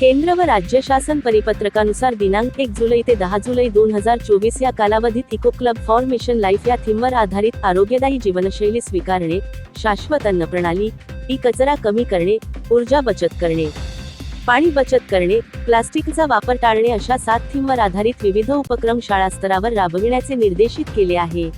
केंद्र व राज्य शासन परिपत्रकानुसार दिनांक एक जुलै ते दहा जुलै दोन हजार चोवीस या कालावधीत eco club for mission life या थीमवर आधारित आरोग्यदायी जीवनशैली स्वीकारणे शाश्वत अन्न प्रणाली ई कचरा कमी करणे ऊर्जा बचत करणे. पाणी बचत करणे प्लास्टिकचा वापर टाळणे अशा सात थीमवर आधारित विविध उपक्रम शाळा स्तरावर राबविण्याचे निर्देशित केले आहे.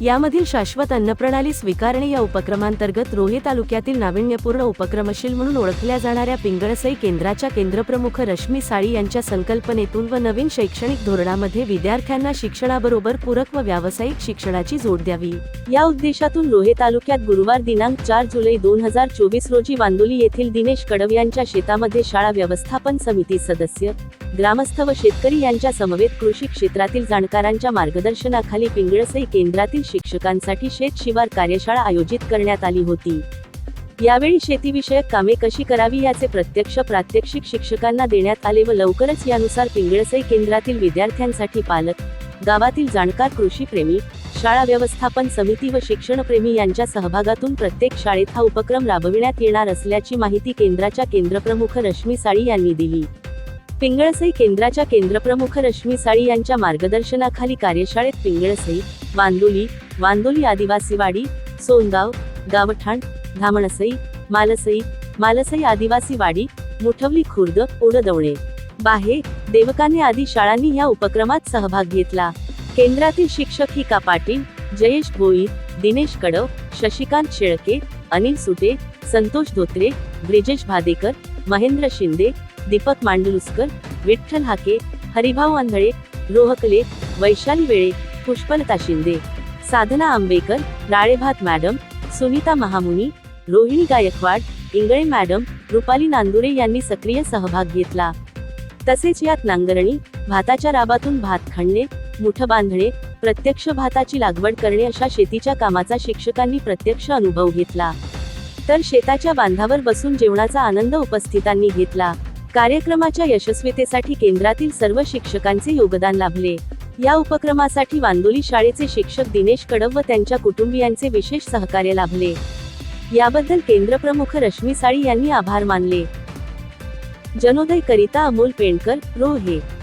यामधील शाश्वत अन्नप्रणाली स्वीकारणे या उपक्रमांतर्गत रोहे तालुक्यातील नाविन्यपूर्ण उपक्रमशील म्हणून ओळखल्या जाणाऱ्या पिंगळसई केंद्राच्या केंद्रप्रमुख रश्मी साळी यांच्या संकल्पनेतून व नवीन शैक्षणिक धोरणामध्ये विद्यार्थ्यांना शिक्षणाबरोबर पूरक व व्यावसायिक शिक्षणाची जोड द्यावी. या उद्देशातून रोहे तालुक्यात गुरुवार दिनांक चार जुलै दोन हजार चोवीस रोजी वांदोली येथील दिनेश कडव यांच्या शेतामध्ये शाळा व्यवस्थापन समिती सदस्य ग्रामस्थ व शेतकरी यांच्या समवेत कृषी क्षेत्रातील जाणकारांच्या मार्गदर्शनाखाली पिंगळसई केंद्रातील शिक्षकांसाठी शेत शिवार कार्यशाळा आयोजित करण्यात आली होती. यावेळी शेतीविषयक कामे कशी करावी याचे प्रत्यक्ष प्रात्यक्षिक शिक्षकांना देण्यात आले व लवकरच यानुसार पिंगळसई केंद्रातील विद्यार्थ्यांसाठी पालक गावातील जाणकार कृषीप्रेमी शाळा व्यवस्थापन समिती व शिक्षणप्रेमी यांच्या सहभागातून प्रत्येक शाळेत हा उपक्रम राबविण्यात येणार असल्याची माहिती केंद्राच्या केंद्रप्रमुख रश्मी साळी यांनी दिली. पिंगळसई केंद्राच्या केंद्रप्रमुख रश्मी साळी यांच्या मार्गदर्शनाखाली कार्यशाळेत पिंगळसई वांदोली वांदोली आदिवासीवाडी सोनगाव गावठाण धामणसई मालसई मालसई आदिवासीवाडी मुठवली खुर्द ओढदवणे बाहे देवकाने आदी शाळांनी या उपक्रमात सहभाग घेतला. केंद्रातील शिक्षक हिका पाटील जयेश भोई दिनेश कडव शशिकांत शेळके अनिल सुटे संतोष धोत्रे ब्रिजेश भादेकर महेंद्र शिंदे दीपक मांडलुसकर विठ्ठल हाके हरिभाऊ आंधळे रोहकले वैशाली वेळे पुष्पलता शिंदे साधना आंबेकर राळेभात मॅडम सुनीता महामुनी रोहिणी गायकवाड इंगळे मॅडम रुपाली नांदुरे यांनी सक्रिय सहभाग घेतला. तसेच यात नांगरणी भाताच्या राबातून भात खणणे मुठ बांधणे प्रत्यक्ष भाताची लागवड करणे अशा शेतीच्या कामाचा शिक्षकांनी प्रत्यक्ष अनुभव घेतला. तर शेताच्या बांधावर बसून जेवणाचा आनंद उपस्थितांनी घेतला. कार्यक्रमाच्या यशस्वीतेसाठी केंद्रातील सर्व शिक्षकांचे योगदान लाभले. या उपक्रमासाठी वांदोली शाळेचे शिक्षक दिनेश कडव व त्यांच्या कुटुंबियांचे विशेष सहकार्य लाभले. याबद्दल केंद्रप्रमुख रश्मी साळी यांनी आभार मानले. जनोदय करिता अमोल पेंडकर रोहे.